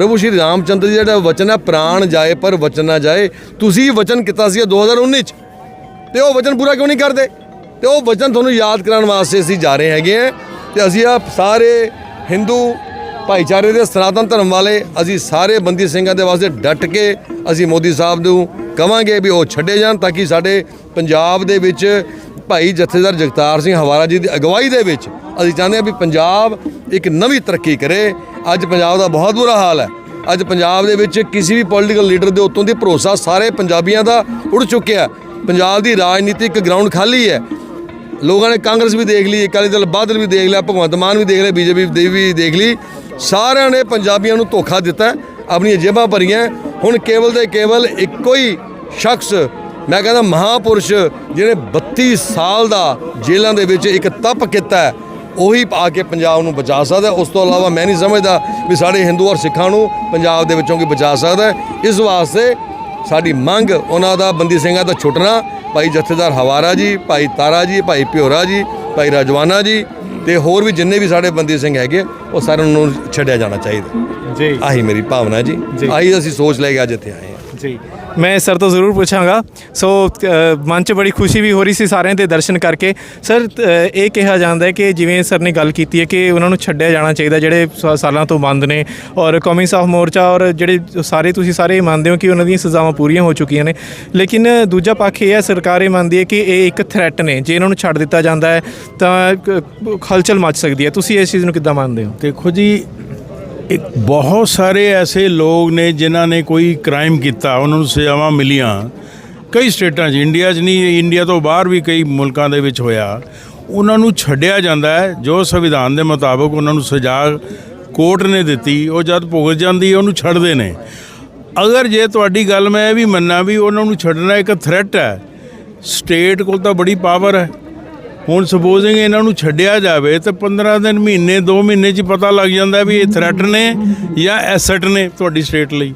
ਪ੍ਰਭੂ ਸ਼੍ਰੀ ਰਾਮਚੰਦਰ ਜੀ ਜਿਹੜਾ ਵਚਨ ਹੈ, ਪ੍ਰਾਣ ਜਾਏ ਪਰ ਵਚਨ ਨਾ ਜਾਏ। ਤੁਸੀਂ ਵਚਨ ਕੀਤਾ ਸੀ 2019 ਚ। ਤੇ ਉਹ ਵਚਨ ਪੂਰਾ ਕਿਉਂ ਨਹੀਂ ਕਰਦੇ? ਤੇ ਉਹ ਵਚਨ ਤੁਹਾਨੂੰ ਯਾਦ ਕਰਾਉਣ ਵਾਸਤੇ ਅਸੀਂ ਜਾ ਰਹੇ ਹੈਗੇ ਆ ਤੇ ਅਸੀਂ ਆ ਸਾਰੇ ਹਿੰਦੂ ਭਾਈਚਾਰੇ ਦੇ ਸਨਾਤਨ ਧਰਮ ਵਾਲੇ, ਅਸੀਂ ਸਾਰੇ ਬੰਦੀ ਸਿੰਘਾਂ ਦੇ ਵਾਸਤੇ ਡਟ ਕੇ ਅਸੀਂ ਮੋਦੀ ਸਾਹਿਬ ਨੂੰ ਕਵਾਂਗੇ ਵੀ ਉਹ ਛੱਡੇ ਜਾਣ ਤਾਂ ਕਿ ਸਾਡੇ ਪੰਜਾਬ ਦੇ ਵਿੱਚ ਭਾਈ ਜਥੇਦਾਰ ਜਗਤਾਰ ਸਿੰਘ ਹਵਾਰਾ ਜੀ ਦੀ ਅਗਵਾਈ ਦੇ ਵਿੱਚ ਅਸੀਂ ਚਾਹੁੰਦੇ ਹਾਂ ਵੀ ਪੰਜਾਬ ਇੱਕ ਨਵੀਂ ਤਰੱਕੀ ਕਰੇ। ਅੱਜ ਪੰਜਾਬ ਦਾ ਬਹੁਤ ਬੁਰਾ ਹਾਲ ਹੈ। ਅੱਜ ਪੰਜਾਬ ਦੇ ਵਿੱਚ ਕਿਸੇ ਵੀ ਪੋਲੀਟੀਕਲ ਲੀਡਰ ਦੇ ਉੱਤੋਂ ਦੀ ਭਰੋਸਾ ਸਾਰੇ ਪੰਜਾਬੀਆਂ ਦਾ ਉੱਡ ਚੁੱਕਿਆ ਪੰਜਾਬ ਦੀ ਰਾਜਨੀਤਿਕ ਗਰਾਊਂਡ ਖਾਲੀ ਹੈ। ਲੋਕਾਂ ਨੇ ਕਾਂਗਰਸ ਵੀ ਦੇਖ ਲਈ, ਅਕਾਲੀ ਦਲ ਬਾਦਲ ਵੀ ਦੇਖ ਲਿਆ, ਭਗਵੰਤ ਮਾਨ ਵੀ ਦੇਖ ਲਿਆ, ਬੀਜੇਪੀ ਦੇ ਵੀ ਦੇਖ ਲਈ। ਸਾਰਿਆਂ ਨੇ ਪੰਜਾਬੀਆਂ ਨੂੰ ਧੋਖਾ ਦਿੱਤਾ ਆਪਣੀਆਂ ਜੇਬਾਂ ਭਰੀਆਂ ਹੁਣ ਕੇਵਲ ਤੇ ਕੇਵਲ ਇੱਕੋ ਹੀ ਸ਼ਖਸ, ਮੈਂ ਕਹਿੰਦਾ ਮਹਾਪੁਰਸ਼, ਜਿਹਨੇ 32 ਸਾਲ ਦਾ ਜੇਲ੍ਹਾਂ ਦੇ ਵਿੱਚ ਇੱਕ ਤਪ ਕੀਤਾ ਉਹੀ ਆ ਕੇ ਪੰਜਾਬ ਨੂੰ ਬਚਾ ਸਕਦਾ। ਉਸ ਤੋਂ ਇਲਾਵਾ ਮੈਂ ਨਹੀਂ ਸਮਝਦਾ ਵੀ ਸਾਡੇ ਹਿੰਦੂ ਔਰ ਸਿੱਖਾਂ ਨੂੰ ਪੰਜਾਬ ਦੇ ਵਿੱਚੋਂ ਕੀ ਬਚਾ ਸਕਦਾ। ਇਸ ਵਾਸਤੇ ਸਾਡੀ ਮੰਗ ਉਹਨਾਂ ਦਾ ਬੰਦੀ ਸਿੰਘਾਂ ਦਾ ਛੁੱਟਣਾ ਭਾਈ ਜਥੇਦਾਰ ਹਵਾਰਾ ਜੀ ਭਾਈ ਤਾਰਾ ਜੀ ਭਾਈ ਪਿਓਰਾ ਜੀ ਭਾਈ ਰਜਵਾਨਾ ਜੀ ਤੇ ਹੋਰ ਵੀ ਜਿੰਨੇ ਵੀ ਸਾਡੇ ਬੰਦੀ ਸਿੰਘ ਹੈਗੇ ਉਹ ਸਾਰਿਆਂ ਨੂੰ ਛੱਡਿਆ ਜਾਣਾ ਚਾਹੀਦਾ। ਜੀ। ਆਹੀ ਮੇਰੀ ਭਾਵਨਾ ਜੀ। ਆਹੀ ਅਸੀਂ ਸੋਚ ਲੈ ਕੇ ਅੱਜ ਇੱਥੇ ਆਏ ਜੀ। ਮੈਂ ਸਰ ਤੋਂ ਜ਼ਰੂਰ ਪੁੱਛਾਂਗਾ। ਸੋ ਮਨ 'ਚ ਬੜੀ ਖੁਸ਼ੀ ਵੀ ਹੋ ਰਹੀ ਸੀ ਸਾਰਿਆਂ ਦੇ ਦਰਸ਼ਨ ਕਰਕੇ। ਸਰ ਇਹ ਕਿਹਾ ਜਾਂਦਾ ਹੈ ਕਿ ਜਿਵੇਂ ਸਰ ਨੇ ਗੱਲ ਕੀਤੀ ਹੈ ਕਿ ਉਹਨਾਂ ਨੂੰ ਛੱਡਿਆ ਜਾਣਾ ਚਾਹੀਦਾ, ਜਿਹੜੇ ਸ- ਸਾਲਾਂ ਤੋਂ ਬੰਦ ਨੇ ਔਰ ਕੌਮੀ ਸਾਫ਼ ਮੋਰਚਾ ਔਰ ਜਿਹੜੇ ਸਾਰੇ ਤੁਸੀਂ ਸਾਰੇ ਮੰਨਦੇ ਹੋ ਕਿ ਉਹਨਾਂ ਦੀਆਂ ਸਜ਼ਾਵਾਂ ਪੂਰੀਆਂ ਹੋ ਚੁੱਕੀਆਂ ਨੇ। ਲੇਕਿਨ ਦੂਜਾ ਪੱਖ ਇਹ ਹੈ, ਸਰਕਾਰ ਇਹ ਮੰਨਦੀ ਹੈ ਕਿ ਇਹ ਇੱਕ ਥ੍ਰੈਟ ਨੇ। ਜੇ ਇਹਨਾਂ ਨੂੰ ਛੱਡ ਦਿੱਤਾ ਜਾਂਦਾ ਹੈ, ਤਾਂ ਹਲਚਲ ਮਚ ਸਕਦੀ ਹੈ। ਤੁਸੀਂ ਇਸ ਚੀਜ਼ ਨੂੰ ਕਿੱਦਾਂ ਮੰਨਦੇ ਹੋ? ਦੇਖੋ ਜੀ ਇੱਕ ਬਹੁਤ ਸਾਰੇ ਐਸੇ ਲੋਕ ਨੇ ਜਿਨ੍ਹਾਂ ਨੇ ਕੋਈ ਕ੍ਰਾਈਮ ਕੀਤਾ, ਉਹਨਾਂ ਨੂੰ ਸਜ਼ਾਵਾਂ ਮਿਲੀਆਂ। ਕਈ ਸਟੇਟਾਂ 'ਚ ਇੰਡੀਆ 'ਚ ਨਹੀਂ ਇੰਡੀਆ ਤੋਂ ਬਾਹਰ ਵੀ ਕਈ ਮੁਲਕਾਂ ਦੇ ਵਿੱਚ ਹੋਇਆ। ਉਹਨਾਂ ਨੂੰ ਛੱਡਿਆ ਜਾਂਦਾ ਹੈ, ਜੋ ਸੰਵਿਧਾਨ ਦੇ ਮੁਤਾਬਕ ਉਹਨਾਂ ਨੂੰ ਸਜ਼ਾ ਕੋਰਟ ਨੇ ਦਿੱਤੀ, ਉਹ ਜਦ ਭੁਗਤ ਜਾਂਦੀ ਹੈ, ਉਹਨੂੰ ਛੱਡਦੇ ਨੇ। ਅਗਰ ਜੇ ਤੁਹਾਡੀ ਗੱਲ ਮੈਂ ਇਹ ਵੀ ਮੰਨਾਂ ਵੀ ਉਹਨਾਂ ਨੂੰ ਛੱਡਣਾ ਇੱਕ ਥ੍ਰੈਟ ਹੈ ਸਟੇਟ ਕੋਲ ਤਾਂ ਬੜੀ ਪਾਵਰ ਹੈ। ਹੁਣ ਸਪੋਜ਼ਿੰਗ ਇਹਨਾਂ ਨੂੰ ਛੱਡਿਆ ਜਾਵੇ ਤਾਂ 15 ਦਿਨ, ਮਹੀਨੇ 2 ਮਹੀਨੇ 'ਚ ਪਤਾ ਲੱਗ ਜਾਂਦਾ ਵੀ ਇਹ ਥ੍ਰੈਟ ਨੇ ਜਾਂ ਐਸਟ ਨੇ ਤੁਹਾਡੀ ਸਟੇਟ ਲਈ।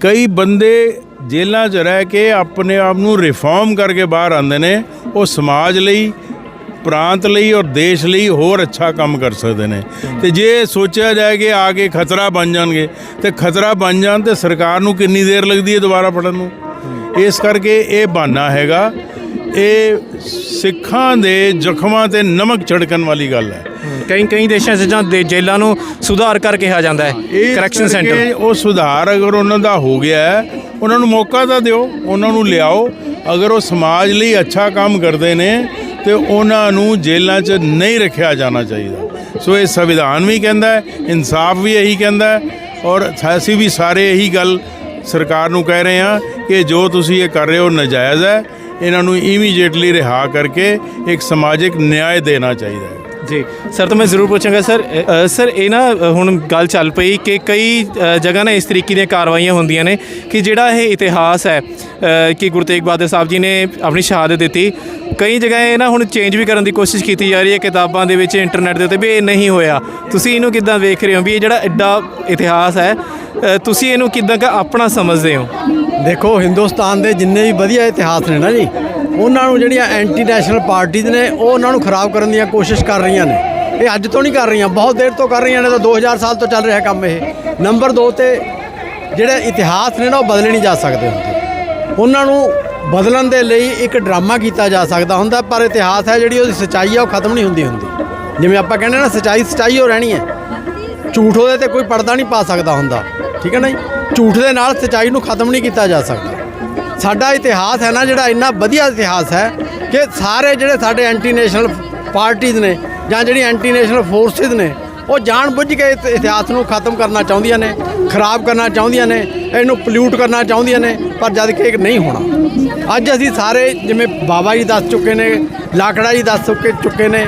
ਕਈ ਬੰਦੇ ਜੇਲ੍ਹਾਂ 'ਚ ਰਹਿ ਕੇ ਆਪਣੇ ਆਪ ਨੂੰ ਰਿਫਾਰਮ ਕਰਕੇ ਬਾਹਰ ਆਉਂਦੇ ਨੇ, ਉਹ ਸਮਾਜ ਲਈ, ਪ੍ਰਾਂਤ ਲਈ ਔਰ ਦੇਸ਼ ਲਈ ਹੋਰ ਅੱਛਾ ਕੰਮ ਕਰ ਸਕਦੇ ਨੇ। ਤੇ ਜੇ ਸੋਚਿਆ ਜਾਏ ਕਿ ਆ ਕੇ ਖਤਰਾ ਬਣ ਜਾਣਗੇ, ਤੇ ਖਤਰਾ ਬਣ ਜਾਣ ਤੇ ਸਰਕਾਰ ਨੂੰ ਕਿੰਨੀ ਦੇਰ ਲੱਗਦੀ ਹੈ ਦੁਬਾਰਾ ਫੜਨ ਨੂੰ? ਇਸ ਕਰਕੇ ਇਹ ਬਹਾਨਾ ਹੈਗਾ ਇਹ ਸਿੱਖਾਂ ਦੇ ਜ਼ਖਮਾਂ ਤੇ ਨਮਕ ਛਿੜਕਣ ਵਾਲੀ ਗੱਲ ਹੈ। ਕਈ ਕਈ ਦੇਸ਼ਾਂ 'ਚ ਜਾਂ ਦੇ ਜੇਲ੍ਹਾਂ ਨੂੰ ਸੁਧਾਰ ਕਰ ਕਿਹਾ ਜਾਂਦਾ ਹੈ। ਕਰੈਕਸ਼ਨ ਕਰਕੇ ਸੈਂਟਰ ਉਹ ਸੁਧਾਰ ਅਗਰ ਉਹਨਾਂ ਦਾ ਹੋ ਗਿਆ ਹੈ ਉਹਨਾਂ ਨੂੰ ਮੌਕਾ ਤਾਂ ਦਿਓ ਉਹਨਾਂ ਨੂੰ ਲਿਆਓ। ਅਗਰ ਉਹ ਸਮਾਜ ਲਈ ਅੱਛਾ ਕੰਮ ਕਰਦੇ ਨੇ ਤੇ ਉਹਨਾਂ ਨੂੰ ਜੇਲ੍ਹਾਂ 'ਚ ਨਹੀਂ ਰੱਖਿਆ ਜਾਣਾ ਚਾਹੀਦਾ। ਸੋ ਇਹ ਸੰਵਿਧਾਨ ਵੀ ਕਹਿੰਦਾ ਹੈ ਇਨਸਾਫ ਵੀ ਇਹੀ ਕਹਿੰਦਾ ਹੈ ਔਰ ਅਸੀਂ ਵੀ ਸਾਰੇ ਇਹੀ ਗੱਲ ਸਰਕਾਰ ਨੂੰ ਕਹਿ ਰਹੇ ਹਾਂ ਕਿ ਜੋ ਤੁਸੀਂ ਇਹ ਕਰ ਰਹੇ ਹੋ ਨਜਾਇਜ਼ ਹੈ। ਇਹਨਾਂ ਨੂੰ ਇਮੀਡੀਏਟਲੀ ਰਿਹਾ ਕਰਕੇ ਇੱਕ ਸਮਾਜਿਕ ਨਿਆਂ ਦੇਣਾ ਚਾਹੀਦਾ ਹੈ। ਜੀ ਸਰ ਤਾਂ ਮੈਂ ਜ਼ਰੂਰ ਪੁੱਛਾਂਗਾ ਸਰ ਅ, ਸਰ ਇਹ ਨਾ ਅ, ਹੁਣ ਗੱਲ ਚੱਲ ਪਈ ਕਿ ਕਈ ਅ, ਜਗ੍ਹਾ ਨਾ ਇਸ ਤਰੀਕੇ ਦੀਆਂ ਕਾਰਵਾਈਆਂ ਹੁੰਦੀਆਂ ਨੇ ਕਿ ਜਿਹੜਾ ਇਹ ਇਤਿਹਾਸ ਹੈ ਅ, ਕਿ ਗੁਰੂ ਤੇਗ ਬਹਾਦਰ ਸਾਹਿਬ ਜੀ ਨੇ ਆਪਣੀ ਸ਼ਹਾਦਤ ਦਿੱਤੀ ਕਈ ਜਗ੍ਹਾ ਇਹ ਨਾ ਹੁਣ ਚੇਂਜ ਵੀ ਕਰਨ ਦੀ ਕੋਸ਼ਿਸ਼ ਕੀਤੀ ਜਾ ਰਹੀ ਹੈ ਕਿਤਾਬਾਂ ਦੇ ਵਿੱਚ ਇੰਟਰਨੈਟ ਦੇ ਉੱਤੇ ਵੀ ਇਹ ਨਹੀਂ ਹੋਇਆ। ਤੁਸੀਂ ਇਹਨੂੰ ਕਿੱਦਾਂ ਵੇਖ ਰਹੇ ਹੋ ਵੀ ਇਹ ਜਿਹੜਾ ਐਡਾ ਇਤਿਹਾਸ ਹੈ ਅ, ਤੁਸੀਂ ਇਹਨੂੰ ਕਿੱਦਾਂ ਕ ਆਪਣਾ ਸਮਝਦੇ ਹੋ? ਦੇਖੋ ਹਿੰਦੁਸਤਾਨ ਦੇ ਜਿੰਨੇ ਵੀ ਵਧੀਆ ਇਤਿਹਾਸ ਨੇ ਨਾ ਜੀ ਉਹਨਾਂ ਨੂੰ ਜਿਹੜੀਆਂ ਐਂਟੀ ਨੈਸ਼ਨਲ ਪਾਰਟੀਆਂ ਨੇ, ਉਹ ਉਹਨਾਂ ਨੂੰ ਖਰਾਬ ਕਰਨ ਦੀਆਂ ਕੋਸ਼ਿਸ਼ ਕਰ ਰਹੀਆਂ ਨੇ। ਇਹ ਅੱਜ ਤੋਂ ਨਹੀਂ ਕਰ ਰਹੀਆਂ, ਬਹੁਤ ਦੇਰ ਤੋਂ ਕਰ ਰਹੀਆਂ ਨੇ, ਤਾਂ 2000 ਸਾਲ ਤੋਂ ਚੱਲ ਰਿਹਾ ਕੰਮ ਇਹ। ਨੰਬਰ 2 ਤੇ ਜਿਹੜੇ ਇਤਿਹਾਸ ਨੇ ਨਾ, ਉਹ ਬਦਲੇ ਨਹੀਂ ਜਾ ਸਕਦੇ ਹੁੰਦੇ ਉਹਨਾਂ ਨੂੰ ਬਦਲਣ ਦੇ ਲਈ ਇੱਕ ਡਰਾਮਾ ਕੀਤਾ ਜਾ ਸਕਦਾ ਹੁੰਦਾ, ਪਰ ਇਤਿਹਾਸ ਹੈ ਜਿਹੜੀ ਉਹਦੀ ਸੱਚਾਈ ਹੈ ਉਹ ਖਤਮ ਨਹੀਂ ਹੁੰਦੀ ਹੁੰਦੀ। ਜਿਵੇਂ ਆਪਾਂ ਕਹਿੰਦੇ ਨਾ, ਸੱਚਾਈ ਸੱਚਾਈ ਹੋ ਰਹਿਣੀ ਹੈ। ਝੂਠ ਉਹਦੇ ਤੇ ਕੋਈ ਪਰਦਾ ਨਹੀਂ ਪਾ ਸਕਦਾ ਹੁੰਦਾ। ਠੀਕ ਹੈ ਨਾ ਜੀ? ਝੂਠ ਦੇ ਨਾਲ ਸੱਚਾਈ ਨੂੰ ਖਤਮ ਨਹੀਂ ਕੀਤਾ ਜਾ ਸਕਦਾ। ਸਾਡਾ ਇਤਿਹਾਸ ਹੈ ਨਾ ਜਿਹੜਾ ਇੰਨਾ ਵਧੀਆ ਇਤਿਹਾਸ ਹੈ ਕਿ ਸਾਰੇ ਜਿਹੜੇ ਸਾਡੇ ਐਂਟੀ ਨੈਸ਼ਨਲ ਪਾਰਟੀਆਂ ਨੇ ਜਾਂ ਜਿਹੜੀ ਐਂਟੀ ਨੈਸ਼ਨਲ ਫੋਰਸਿਸ ਨੇ, ਉਹ ਜਾਣ ਬੁੱਝ ਕੇ ਇਸ ਇਤਿਹਾਸ ਨੂੰ ਖਤਮ ਕਰਨਾ ਚਾਹੁੰਦੀਆਂ ਨੇ, ਖਰਾਬ ਕਰਨਾ ਚਾਹੁੰਦੀਆਂ ਨੇ, ਇਹਨੂੰ ਪੋਲਿਊਟ ਕਰਨਾ ਚਾਹੁੰਦੀਆਂ ਨੇ, ਪਰ ਜਦ ਕਿ ਇਹ ਨਹੀਂ ਹੋਣਾ। ਅੱਜ ਅਸੀਂ ਸਾਰੇ ਜਿਵੇਂ ਬਾਬਾ ਜੀ ਦੱਸ ਚੁੱਕੇ ਨੇ, ਲਾਕੜਾ ਜੀ ਦੱਸ ਚੁੱਕੇ ਚੁੱਕੇ ਨੇ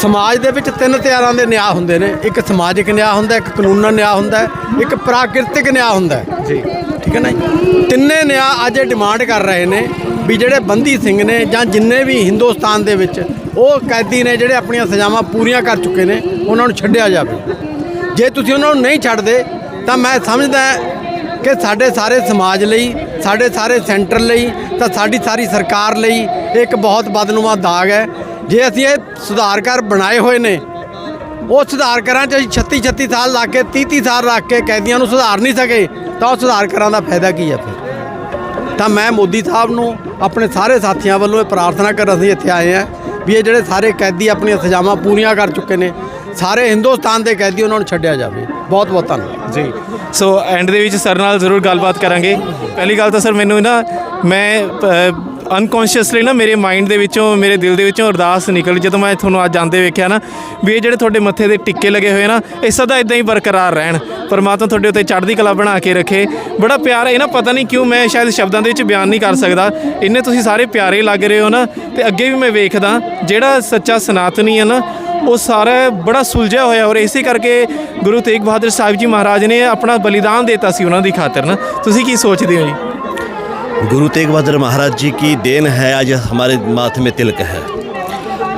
ਸਮਾਜ ਦੇ ਵਿੱਚ ਤਿੰਨ ਤਿਆਰਾਂ ਦੇ ਨਿਆਂ ਹੁੰਦੇ ਨੇ। ਇੱਕ ਸਮਾਜਿਕ ਨਿਆਂ ਹੁੰਦਾ ਇੱਕ ਕਾਨੂੰਨ ਨਿਆਂ ਹੁੰਦਾ ਇੱਕ ਪ੍ਰਾਕਿਰਤਿਕ ਨਿਆਂ ਹੁੰਦਾ। ਜੀ। ਠੀਕ ਹੈ ਨਾ ਜੀ? ਤਿੰਨੇ ਨਿਆਂ ਅੱਜ ਡਿਮਾਂਡ ਕਰ ਰਹੇ ਨੇ ਵੀ ਜਿਹੜੇ ਬੰਦੀ ਸਿੰਘ ਨੇ ਜਾਂ ਜਿੰਨੇ ਵੀ ਹਿੰਦੁਸਤਾਨ ਦੇ ਵਿੱਚ ਉਹ ਕੈਦੀ ਨੇ ਜਿਹੜੇ ਆਪਣੀਆਂ ਸਜ਼ਾਵਾਂ ਪੂਰੀਆਂ ਕਰ ਚੁੱਕੇ ਨੇ ਉਹਨਾਂ ਨੂੰ ਛੱਡਿਆ ਜਾਵੇ। ਜੇ ਤੁਸੀਂ ਉਹਨਾਂ ਨੂੰ ਨਹੀਂ ਛੱਡਦੇ ਤਾਂ ਮੈਂ ਸਮਝਦਾ ਕਿ ਸਾਡੇ ਸਾਰੇ ਸਮਾਜ ਲਈ ਸਾਡੇ ਸਾਰੇ ਸੈਂਟਰ ਲਈ ਤਾਂ ਸਾਡੀ ਸਾਰੀ ਸਰਕਾਰ ਲਈ ਇੱਕ ਬਹੁਤ ਬਦਨੁਮਾ ਦਾਗ ਹੈ। ਜੇ ਅਸੀਂ ਇਹ ਸੁਧਾਰਕਾਰ ਬਣਾਏ ਹੋਏ ਨੇ। ਉਹ ਸੁਧਾਰਕਰਾਂ ਚ ਅਸੀਂ 36 36 ਸਾਲ ਲਾ ਕੇ 30 30 ਸਾਲ ਰੱਖ ਕੇ ਕੈਦੀਆਂ ਨੂੰ ਸੁਧਾਰ ਨਹੀਂ ਸਕੇ, ਤਾਂ ਉਹ ਸੁਧਾਰਕਰਾਂ ਦਾ ਫਾਇਦਾ ਕੀ ਹੈ ਫਿਰ? ਤਾਂ ਮੈਂ ਮੋਦੀ ਸਾਹਿਬ ਨੂੰ ਆਪਣੇ ਸਾਰੇ ਸਾਥੀਆਂ ਵੱਲੋਂ ਇਹ ਪ੍ਰਾਰਥਨਾ ਕਰ ਅਸੀਂ ਇੱਥੇ ਆਏ ਆ ਵੀ ਇਹ ਜਿਹੜੇ ਸਾਰੇ ਕੈਦੀ ਆਪਣੀਆਂ ਸਜ਼ਾਵਾਂ ਪੂਰੀਆਂ ਕਰ ਚੁੱਕੇ ਨੇ, ਸਾਰੇ ਹਿੰਦੁਸਤਾਨ ਦੇ ਕੈਦੀ ਉਹਨਾਂ ਨੂੰ ਛੱਡਿਆ ਜਾਵੇ। ਬਹੁਤ ਬਹੁਤ ਧੰਨਵਾਦ। ਜੀ, ਸੋ ਐਂਡ ਦੇ ਵਿੱਚ ਸਰ ਨਾਲ ਜ਼ਰੂਰ ਗੱਲਬਾਤ ਕਰਾਂਗੇ। ਪਹਿਲੀ ਗੱਲ ਤਾਂ ਸਰ ਮੈਨੂੰ ਨਾ, ਮੈਂ ਅਨਕੌਂਸ਼ੀਅਸਲੀ ਨਾ ਮੇਰੇ ਮਾਈਂਡ ਦੇ ਵਿੱਚੋਂ, ਮੇਰੇ ਦਿਲ ਦੇ ਵਿੱਚੋਂ ਅਰਦਾਸ ਨਿਕਲ। ਜਦੋਂ ਮੈਂ ਤੁਹਾਨੂੰ ਅੱਜ ਜਾਂਦੇ ਵੇਖਿਆ ਨਾ ਵੀ ਇਹ ਜਿਹੜੇ ਤੁਹਾਡੇ ਮੱਥੇ ਦੇ ਟਿੱਕੇ ਲੱਗੇ ਹੋਏ ਨਾ, ਇਹ ਸਦਾ ਇਦਾਂ ਹੀ ਬਰਕਰਾਰ ਰਹਿਣ। ਪਰਮਾਤਮਾ ਤੁਹਾਡੇ ਉੱਤੇ ਚੜ੍ਹਦੀ ਕਲਾ ਬਣਾ ਕੇ ਰੱਖੇ। ਬੜਾ ਪਿਆਰ ਇਹ ਨਾ ਪਤਾ ਨਹੀਂ ਕਿਉਂ ਮੈਂ ਸ਼ਾਇਦ ਸ਼ਬਦਾਂ ਦੇ ਵਿੱਚ ਬਿਆਨ ਨਹੀਂ ਕਰ ਸਕਦਾ। ਇੰਨੇ ਤੁਸੀਂ ਸਾਰੇ ਪਿਆਰੇ ਲੱਗ ਰਹੇ ਹੋ ਨਾ, ਤੇ ਅੱਗੇ ਵੀ ਮੈਂ ਵੇਖਦਾ, ਜਿਹੜਾ ਸੱਚਾ ਸਨਾਤਨੀ ਹੈ ਨਾ, ਉਹ ਸਾਰਾ ਬੜਾ ਸੁਲਝਿਆ ਹੋਇਆ ਔਰ ਇਸੇ ਕਰਕੇ ਗੁਰੂ ਤੇਗ ਬਹਾਦਰ ਸਾਹਿਬ ਜੀ ਮਹਾਰਾਜ ਨੇ ਆਪਣਾ ਬਲੀਦਾਨ ਦਿੱਤਾ ਸੀ ਉਹਨਾਂ ਦੀ ਖਾਤਰ ਨਾ। ਤੁਸੀਂ ਕੀ ਸੋਚਦੇ ਹੋ ਜੀ? गुरु तेग बहादुर महाराज जी की देन है, आज हमारे माथे में तिलक है।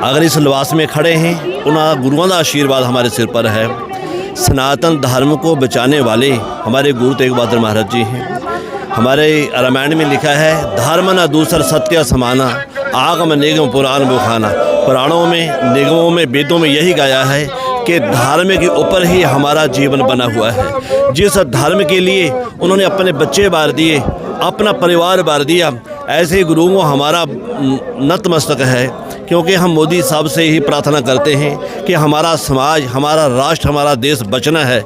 अगर इस लिबास में खड़े हैं उन्होंने गुरुओं का आशीर्वाद हमारे सिर पर है। सनातन धर्म को बचाने वाले हमारे गुरु तेग बहादुर महाराज जी हैं। हमारे रामायण में लिखा है, धर्म न दूसर सत्य समाना, आगम निगम पुराण बुखाना। पुराणों में, निगमों में, वेदों में यही गाया है कि धर्म के ऊपर ही हमारा जीवन बना हुआ है। जिस धर्म के लिए उन्होंने अपने बच्चे बार दिए अपना परिवार बार दिया। ऐसे गुरुओं को हमारा नतमस्तक है, क्योंकि हम मोदी साहब से ही प्रार्थना करते हैं कि हमारा समाज, हमारा राष्ट्र, हमारा देश बचना है।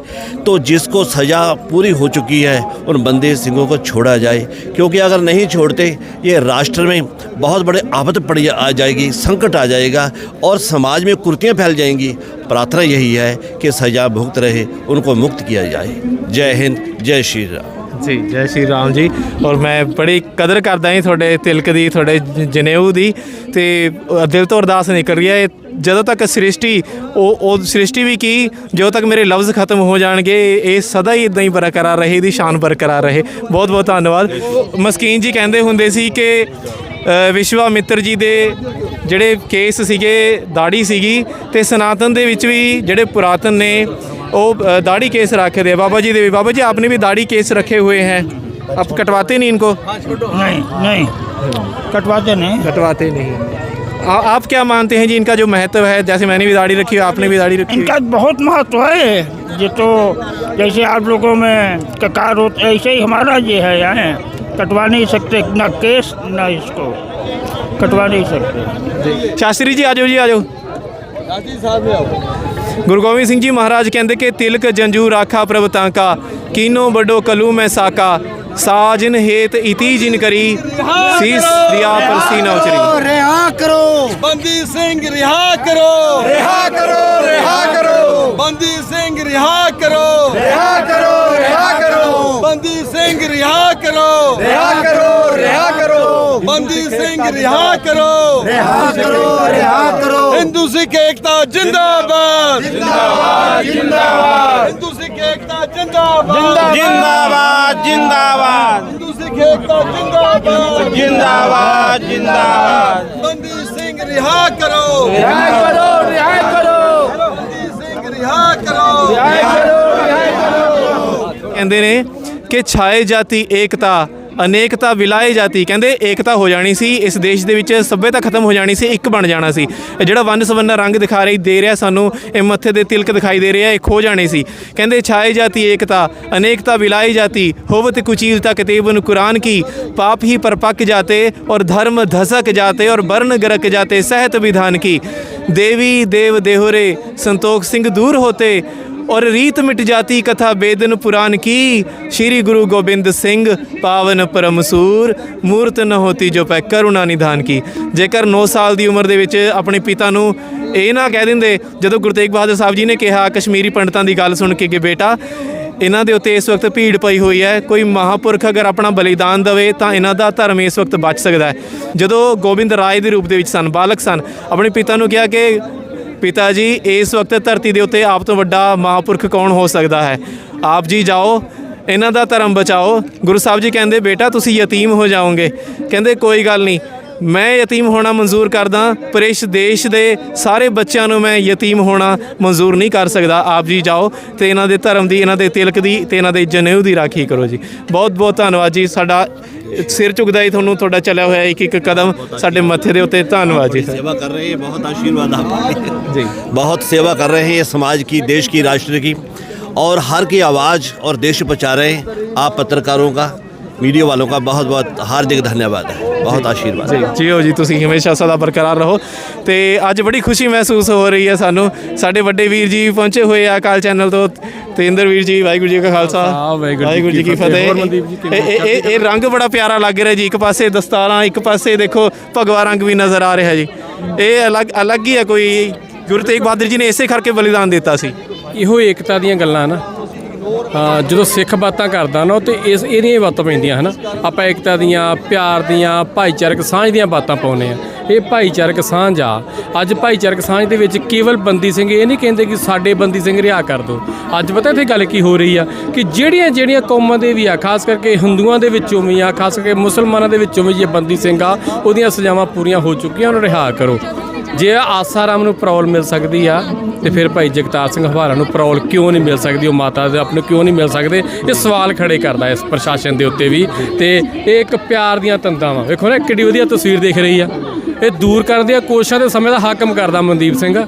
तो जिसको सज़ा पूरी हो चुकी है, उन बंदी सिंहों को छोड़ा जाए। क्योंकि अगर नहीं छोड़ते, ये राष्ट्र में बहुत बड़े आफत पड़ आ जाएगी, संकट आ जाएगा और समाज में कुर्तियाँ फैल जाएँगी। प्रार्थना यही है कि सज़ा भुगत रहे, उनको मुक्त किया जाए। जय हिंद, जय श्री राम। ਜੀ, ਜੈ ਸ਼੍ਰੀ ਰਾਮ ਜੀ। ਔਰ ਮੈਂ ਬੜੀ ਕਦਰ ਕਰਦਾ ਹਾਂ ਤੁਹਾਡੇ ਤਿਲਕ ਦੀ, ਤੁਹਾਡੇ ਜਨੇਊ ਦੀ। ਤੇ ਦਿਲ ਤੋਂ ਅਰਦਾਸ ਨਿਕਲ ਰਹੀ। ਹੈ ਜਦੋਂ ਤੱਕ ਸ੍ਰਿਸ਼ਟੀ, ਉਹ ਉਹ ਸ੍ਰਿਸ਼ਟੀ ਵੀ ਕੀ, ਜਦੋਂ ਤੱਕ ਮੇਰੇ ਲਫ਼ਜ਼ ਖਤਮ ਹੋ ਜਾਣਗੇ, ਇਹ ਸਦਾ ਹੀ ਇਦਾਂ ਹੀ ਬਰਕਰਾਰ ਰਹੇ, ਇਹਦੀ ਸ਼ਾਨ ਬਰਕਰਾਰ ਰਹੇ। ਬਹੁਤ ਬਹੁਤ ਧੰਨਵਾਦ। ਮਸਕੀਨ ਜੀ ਕਹਿੰਦੇ ਹੁੰਦੇ ਸੀ ਕਿ ਵਿਸ਼ਵਾ ਮਿੱਤਰ ਜੀ ਦੇ ਜਿਹੜੇ ਕੇਸ ਸੀਗੇ ਦਾੜੀ ਸੀਗੀ, ਤੇ ਸਨਾਤਨ ਦੇ ਵਿੱਚ ਵੀ ਜਿਹੜੇ ਪੁਰਾਤਨ ਨੇ ਉਹ अ, दाढ़ी केस रखे थे बाबा जी देवी बाबा जी आपने भी दाढ़ी केस रखे हुए हैं आप कटवाते नहीं इनको नहीं नहीं कटवाते नहीं कटवाते नहीं आ, आप क्या मानते हैं जी इनका जो महत्व है जैसे मैंने भी दाढ़ी रखी है आपने भी दाढ़ी रखी है इनका बहुत महत्व है ये तो जैसे आप लोगों में ककार होता ऐसे ही हमारा ये है यहाँ कटवा नहीं सकते ना केस ना इसको कटवा नहीं सकते ਸ਼ਾਸਤਰੀ ਜੀ ਆਜੋ ਜੀ ਆਜੋ ਗੁਰੂ ਗੋਬਿੰਦ ਸਿੰਘ ਜੀ ਮਹਾਰਾਜ ਕਹਿੰਦੇ ਕਿ ਤਿਲਕ ਜੰਜੂ ਰਾਖਾ ਪ੍ਰਭ ਤਾਂਕਾ ਕੀਨੋ ਵੱਡੋ ਕਲੂ ਮੈਂ ਸਾਕਾ। ਸਾਜਨ ਹੇਤ ਇਤੀ ਜਿਨ ਕਰੀ ਸੀਸ ਦਿਆ ਪਰਸੀ ਨਾ ਉਚਰੀ रिहा करो ਬੰਦੀ ਸਿੰਘ ਰਿਹਾ ਕਰੋ ਰਿਹਾ ਕਰੋ ਰਿਹਾ ਕਰੋ ਬੰਦੀ ਸਿੰਘ ਰਿਹਾ ਕਰੋ रिहा करो रिहा करो ਬੰਦੀ ਸਿੰਘ ਰਿਹਾ ਕਰੋ रिहा करो रिहा करो ਬੰਦੀ ਸਿੰਘ ਰਿਹਾ ਕਰੋ रिहा करो रिहा करो ਹਿੰਦੂ ਸਿੱਖ ਏਕਤਾ ਜਿੰਦਾਬਾਦ ਜਿੰਦਾਬਾਦ ਜਿੰਦਾਬਾਦ ਹਿੰਦੂ ਸਿੱਖ ਏਕਤਾ ਜਿੰਦਾਬਾਦ ਜਿੰਦਾਬਾਦ ਜਿੰਦਾਬਾਦ ਜਿੰਦਾਬਾਦ। ਹਿੰਦੂ ਸਿੱਖ ਏਕਤਾ ਜਿੰਦਾਬਾਦ। ਜਿੰਦਾਬਾਦ ਜਿੰਦਾਬਾਦ। ਬੰਦੀ ਸਿੰਘ ਰਿਹਾ ਕਰੋ। ਰਿਹਾ ਕਰੋ ਰਿਹਾ ਕਰੋ। ਬੰਦੀ ਸਿੰਘ ਰਿਹਾ ਕਰੋ। ਰਿਹਾ ਕਰੋ ਰਿਹਾ ਕਰੋ। ਕਹਿੰਦੇ ਨੇ ਕਿ ਛਾਏ ਜਾਤੀ ਏਕਤਾ ਅਨੇਕਤਾ ਵਿਲਾਏ ਜਾਤੀ। ਕਹਿੰਦੇ ਏਕਤਾ ਹੋ ਜਾਣੀ ਸੀ, ਇਸ ਦੇਸ਼ ਦੇ ਵਿੱਚ ਸੱਭਿਅਤਾ ਖਤਮ ਹੋ ਜਾਣੀ ਸੀ, ਇੱਕ ਬਣ ਜਾਣਾ ਸੀ। ਜਿਹੜਾ ਵੰਨ ਸਵੰਨਾ ਰੰਗ ਦਿਖਾ ਰਹੀ, ਦੇ ਰਿਹਾ ਸਾਨੂੰ, ਇਹ ਮੱਥੇ ਦੇ ਤਿਲਕ ਦਿਖਾਈ ਦੇ ਰਿਹਾ, ਇਹ ਖੋ ਜਾਣੇ ਸੀ। ਕਹਿੰਦੇ ਛਾਏ ਜਾਤੀ ਏਕਤਾ, ਅਨੇਕਤਾ ਵਿਲਾਈ ਜਾਤੀ, ਹੋਵਤ ਕੁਚੀਲਤਾ ਕਤੇਬਨ ਕੁਰਾਨ ਕੀ, ਪਾਪ ਹੀ ਪਰਪੱਕ ਜਾਤੇ ਔਰ ਧਰਮ ਧਸਕ ਜਾਤੇ ਔਰ ਬਰਨ ਗਰਕ ਜਾਤੇ, ਸਹਿਤ ਵਿਧਾਨ ਕੀ। ਦੇਵੀ ਦੇਵ ਦੇਹੋਰੇ, ਸੰਤੋਖ ਸਿੰਘ ਦੂਰ ਹੋਤੇ और रीत मिट जाती कथा बेदन पुराण की श्री गुरु गोबिंद सिंह पावन परम सूर ਮੂਰਤ ਨ ਹੋਤੀ ਜੋ ਪੈ ਕਰੁਣਾ ਨਿਧਾਨ ਕੀ ਜੇਕਰ 9 ਸਾਲ ਦੀ ਉਮਰ ਦੇ ਵਿੱਚ ਆਪਣੇ ਪਿਤਾ ਨੂੰ ਇਹ ਨਾ ਕਹਿ ਦਿੰਦੇ ਜਦੋਂ ਗੁਰੂ ਤੇਗ ਬਹਾਦਰ ਸਾਹਿਬ ਜੀ ਨੇ ਕਿਹਾ ਕਸ਼ਮੀਰੀ ਪੰਡਤਾਂ ਦੀ ਗੱਲ ਸੁਣ ਕੇ ਕਿ ਬੇਟਾ ਇਹਨਾਂ ਦੇ ਉੱਤੇ ਇਸ ਵਕਤ ਭੀੜ ਪਈ ਹੋਈ ਹੈ ਕੋਈ ਮਹਾਪੁਰਖ ਅਗਰ ਆਪਣਾ ਬਲੀਦਾਨ ਦੇਵੇ ਤਾਂ ਇਹਨਾਂ ਦਾ ਧਰਮ ਇਸ ਵਕਤ ਬਚ ਸਕਦਾ ਹੈ ਜਦੋਂ ਗੋਬਿੰਦ ਰਾਏ ਦੇ ਰੂਪ ਦੇ ਵਿੱਚ ਸਨ ਬਾਲਕ ਸਨ ਆਪਣੇ ਪਿਤਾ ਨੂੰ ਕਿਹਾ ਕਿ ਪਿਤਾ ਜੀ, ਇਸ ਵਕਤ ਧਰਤੀ ਦੇ ਉੱਤੇ ਆਪ ਤੋਂ ਵੱਡਾ ਮਹਾਪੁਰਖ ਕੌਣ ਹੋ ਸਕਦਾ ਹੈ? ਆਪ ਜੀ ਜਾਓ, ਇਹਨਾਂ ਦਾ ਧਰਮ ਬਚਾਓ। ਗੁਰੂ ਸਾਹਿਬ ਜੀ ਕਹਿੰਦੇ, ਬੇਟਾ, ਤੁਸੀਂ ਯਤੀਮ ਹੋ ਜਾਓਗੇ। ਕਹਿੰਦੇ, ਕੋਈ ਗੱਲ ਨਹੀਂ, ਮੈਂ ਯਤੀਮ ਹੋਣਾ ਮਨਜ਼ੂਰ ਕਰਦਾ, ਪਰ ਇਸ ਦੇਸ਼ ਦੇ ਸਾਰੇ ਬੱਚਿਆਂ ਨੂੰ ਮੈਂ ਯਤੀਮ ਹੋਣਾ ਮਨਜ਼ੂਰ ਨਹੀਂ ਕਰ ਸਕਦਾ। ਆਪ ਜੀ ਜਾਓ ਤੇ ਇਹਨਾਂ ਦੇ ਧਰਮ ਦੀ, ਇਹਨਾਂ ਦੇ ਤਿਲਕ ਦੀ ਤੇ ਇਹਨਾਂ ਦੇ ਜਨੇਊ ਦੀ ਰਾਖੀ ਕਰੋ ਜੀ। ਬਹੁਤ ਬਹੁਤ ਧੰਨਵਾਦ ਜੀ, ਸਾਡਾ ਸਿਰ ਝੁਕਦਾ ਹੀ ਤੁਹਾਨੂੰ ਤੁਹਾਡਾ ਚੱਲਿਆ ਹੋਇਆ ਇੱਕ ਇੱਕ ਕਦਮ ਸਾਡੇ ਮੱਥੇ ਦੇ ਉੱਤੇ ਧੰਨਵਾਦ ਜੀ सेवा कर रहे हैं बहुत आशीर्वाद आपका जी बहुत सेवा कर रहे हैं ये समाज की देश की राष्ट्र की और हर की आवाज़ और देश बचा रहे हैं आप पत्रकारों का मीडिया वालों का बहुत बहुत हार्दिक धन्यवाद है बहुत आशीर्वाद ਜੀ ਜੀਓ ਜੀ ਤੁਸੀਂ ਹਮੇਸ਼ਾ ਸਦਾ ਬਰਕਰਾਰ ਰਹੋ ਤੇ ਅੱਜ ਬੜੀ ਖੁਸ਼ੀ ਮਹਿਸੂਸ ਹੋ ਰਹੀ ਹੈ ਸਾਨੂੰ ਸਾਡੇ ਵੱਡੇ ਵੀਰ ਜੀ ਪਹੁੰਚੇ ਹੋਏ ਆ ਕਾਲ ਚੈਨਲ ਤੋਂ ਤੇ ਇੰਦਰ ਵੀਰ ਜੀ ਵਾਹਿਗੁਰੂ ਜੀ ਕਾ ਖਾਲਸਾ ਵਾਹਿਗੁਰੂ ਜੀ ਕੀ ਫਤਿਹ। ਹੋਰ ਮਨਦੀਪ ਜੀ ਫਤਿਹ ਕਿਵੇਂ ਇਹ ਇਹ ਇਹ ਰੰਗ ਬੜਾ ਪਿਆਰਾ ਲੱਗ ਰਿਹਾ ਜੀ ਇੱਕ ਪਾਸੇ ਦਸਤਾਰਾਂ ਇੱਕ ਪਾਸੇ ਦੇਖੋ ਭਗਵਾ ਰੰਗ ਵੀ ਨਜ਼ਰ ਆ ਰਿਹਾ ਜੀ ਇਹ ਅਲੱਗ ਅਲੱਗ ਹੀ ਹੈ ਕੋਈ ਗੁਰੂ ਤੇਗ ਬਹਾਦਰ ਜੀ ਨੇ ਇਸੇ ਕਰਕੇ ਬਲੀਦਾਨ ਦਿੱਤਾ ਸੀ ਇਹੋ ਏਕਤਾ ਦੀਆਂ ਗੱਲਾਂ ਨਾ ਹਾਂ, ਜਦੋਂ ਸਿੱਖ ਬਾਤਾਂ ਕਰਦਾ ਨਾ ਤੇ ਇਸ ਇਹਦੀਆਂ ਹੀ ਬਾਤਾਂ ਪੈਂਦੀਆਂ ਹਨਾ। ਆਪਾਂ ਏਕਤਾ ਦੀਆਂ, ਪਿਆਰ ਦੀਆਂ, ਭਾਈਚਾਰਕ ਸਾਂਝ ਦੀਆਂ ਬਾਤਾਂ ਪਾਉਂਦੇ ਆ ਇਹ ਭਾਈਚਾਰਕ ਸਾਂਝ ਆ। ਅੱਜ ਭਾਈਚਾਰਕ ਸਾਂਝ ਦੇ ਵਿੱਚ ਕੇਵਲ ਬੰਦੀ ਸਿੰਘ ਇਹ ਨਹੀਂ ਕਹਿੰਦੇ ਕਿ ਸਾਡੇ ਬੰਦੀ ਸਿੰਘ ਰਿਹਾ ਕਰ ਦਿਓ ਅੱਜ ਪਤਾ ਇੱਥੇ ਗੱਲ ਕੀ ਹੋ ਰਹੀ ਆ ਕਿ ਜਿਹੜੀਆਂ ਜਿਹੜੀਆਂ ਕੌਮਾਂ ਦੇ ਵੀ ਆ, ਖਾਸ ਕਰਕੇ ਹਿੰਦੂਆਂ ਦੇ ਵਿੱਚੋਂ ਵੀ ਆ, ਖਾਸ ਕਰਕੇ ਮੁਸਲਮਾਨਾਂ ਦੇ ਵਿੱਚੋਂ ਵੀ ਜੇ ਬੰਦੀ ਸਿੰਘ ਆ, ਉਹਦੀਆਂ ਸਜ਼ਾਵਾਂ ਪੂਰੀਆਂ ਹੋ ਚੁੱਕੀਆਂ, ਉਹਨੂੰ ਰਿਹਾ ਕਰੋ। ਜੇ ਆਸਾਰਾਮ ਨੂੰ ਪ੍ਰੋਬਲਮ ਮਿਲ ਸਕਦੀ ਆ ਤੇ ਫਿਰ ਭਾਈ ਜਗਤਾਰ ਸਿੰਘ ਹਵਾਰਾ ਨੂੰ ਪਰੌਲ ਕਿਉਂ ਨਹੀਂ ਮਿਲ ਸਕਦੀ? ਉਹ ਮਾਤਾ ਦੇ ਆਪ ਨੂੰ ਕਿਉਂ ਨਹੀਂ ਮਿਲ ਸਕਦੇ? ਇਹ ਸਵਾਲ ਖੜੇ ਕਰਦਾ ਇਸ ਪ੍ਰਸ਼ਾਸਨ ਦੇ ਉੱਤੇ ਵੀ। ਤੇ ਇਹ ਇੱਕ ਪਿਆਰ ਦੀਆਂ ਤੰਦਾਂ ਵਾ। ਵੇਖੋ ਨਾ ਕਿੱਡੀ ਵਧੀਆ ਤਸਵੀਰ ਦੇਖ ਰਹੀ ਆ। ਇਹ ਦੂਰ ਕਰਨ ਦੀਆਂ ਕੋਸ਼ਿਸ਼ਾਂ ਦੇ ਸਮੇਂ ਦਾ ਹਾਕਮ ਕਰਦਾ ਮਨਦੀਪ ਸਿੰਘ।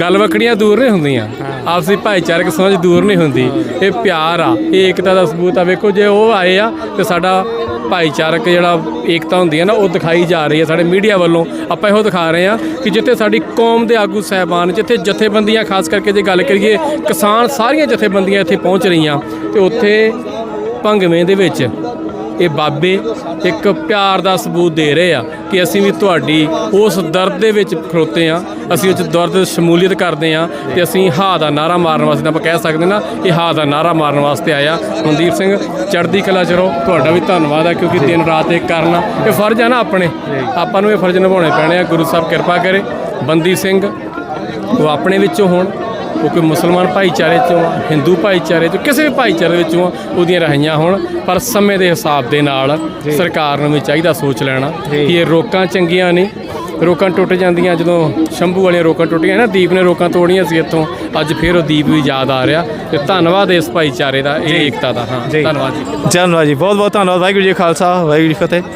ਗੱਲ ਵਕੜੀਆਂ ਦੂਰ ਨਹੀਂ ਹੁੰਦੀਆਂ। ਆਪਸੀ ਭਾਈਚਾਰਕ ਸਮਝ ਦੂਰ ਨਹੀਂ ਹੁੰਦੀ। ਇਹ ਪਿਆਰ ਆ, ਇਹ ਏਕਤਾ ਦਾ ਸਬੂਤ ਆ। ਵੇਖੋ, ਜੇ ਉਹ ਆਏ ਆ ਤੇ ਸਾਡਾ ਭਾਈਚਾਰਕ ਜਿਹੜਾ ਏਕਤਾ ਹੁੰਦੀ ਹੈ ਨਾ, ਉਹ ਦਿਖਾਈ ਜਾ ਰਹੀ ਹੈ ਸਾਡੇ ਮੀਡੀਆ ਵੱਲੋਂ। ਆਪਾਂ ਇਹੋ ਦਿਖਾ ਰਹੇ ਹਾਂ ਕਿ ਜਿੱਥੇ ਸਾਡੀ ਕੌਮ ਦੇ ਆਗੂ ਸਹਿਬਾਨ, ਜਿੱਥੇ ਜਥੇਬੰਦੀਆਂ, ਖਾਸ ਕਰਕੇ ਜੇ ਗੱਲ ਕਰੀਏ, ਕਿਸਾਨ ਸਾਰੀਆਂ ਜਥੇਬੰਦੀਆਂ ਇੱਥੇ ਪਹੁੰਚ ਰਹੀਆਂ ਤੇ ਉੱਥੇ ਭੰਗਵੇਂ ਦੇ ਵਿੱਚ ਇਹ ਬਾਬੇ ਇੱਕ ਪਿਆਰ ਦਾ ਸਬੂਤ ਦੇ ਰਹੇ ਆ ਕਿ ਅਸੀਂ ਵੀ ਤੁਹਾਡੀ ਉਸ ਦਰਦ ਦੇ ਵਿੱਚ ਖਲੋਤੇ ਆ, ਅਸੀਂ ਉਸ ਦਰਦ ਸ਼ਮੂਲੀਅਤ ਕਰਦੇ ਆ ਤੇ ਅਸੀਂ ਹਾ ਦਾ ਨਾਰਾ ਮਾਰਨ ਵਾਸਤੇ ਆਪਾਂ ਕਹਿ ਸਕਦੇ ਨਾ, ਇਹ ਹਾ ਦਾ ਨਾਰਾ ਮਾਰਨ ਵਾਸਤੇ ਆਇਆ। ਮਨਦੀਪ ਸਿੰਘ, ਚੜ੍ਹਦੀ ਕਲਾ ਚ ਰਹੋ, ਤੁਹਾਡਾ ਵੀ ਧੰਨਵਾਦ ਆ ਕਿਉਂਕਿ ਦਿਨ ਰਾਤ ਇਹ ਕਰਨਾ ਇਹ ਫਰਜ਼ ਆ ਨਾ ਆਪਣੇ, ਆਪਾਂ ਨੂੰ ਇਹ ਫਰਜ਼ ਨਿਭਾਉਣੇ ਪੈਣੇ ਆ। ਗੁਰੂ ਸਾਹਿਬ ਕਿਰਪਾ ਕਰੇ, ਬੰਦੀ ਸਿੰਘ, ਉਹ ਆਪਣੇ ਵਿੱਚੋਂ ਹੋਣ। ਉਹ ਕੋਈ ਮੁਸਲਮਾਨ ਭਾਈਚਾਰੇ ਚੋਂ ਆ ਹਿੰਦੂ ਭਾਈਚਾਰੇ ਚੋਂ ਕਿਸੇ ਵੀ ਭਾਈਚਾਰੇ ਵਿੱਚੋਂ ਆ ਉਹਦੀਆਂ ਰਹਾਈਆਂ ਹੋਣ ਪਰ ਸਮੇਂ ਦੇ ਹਿਸਾਬ ਦੇ ਨਾਲ ਸਰਕਾਰ ਨੂੰ ਵੀ ਚਾਹੀਦਾ ਸੋਚ ਲੈਣਾ ਕਿ ਇਹ ਰੋਕਾਂ ਚੰਗੀਆਂ ਨਹੀਂ ਰੋਕਾਂ ਟੁੱਟ ਜਾਂਦੀਆਂ ਜਦੋਂ ਸ਼ੰਭੂ ਵਾਲੀਆਂ ਰੋਕਾਂ ਟੁੱਟੀਆਂ ਨਾ ਦੀਪ ਨੇ ਰੋਕਾਂ ਤੋੜੀਆਂ ਸੀ ਇੱਥੋਂ ਅੱਜ ਫਿਰ ਉਹ ਦੀਪ ਵੀ ਯਾਦ ਆ ਰਿਹਾ। ਤੇ ਧੰਨਵਾਦ ਇਸ ਭਾਈਚਾਰੇ ਦਾ ਇਹ ਏਕਤਾ ਦਾ ਹਾਂ ਧੰਨਵਾਦ ਜੀ। ਧੰਨਵਾਦ ਜੀ। ਬਹੁਤ ਬਹੁਤ ਧੰਨਵਾਦ ਵਾਹਿਗੁਰੂ ਜੀ ਖਾਲਸਾ ਵਾਹਿਗੁਰੂ ਜੀ ਫਤਿਹ।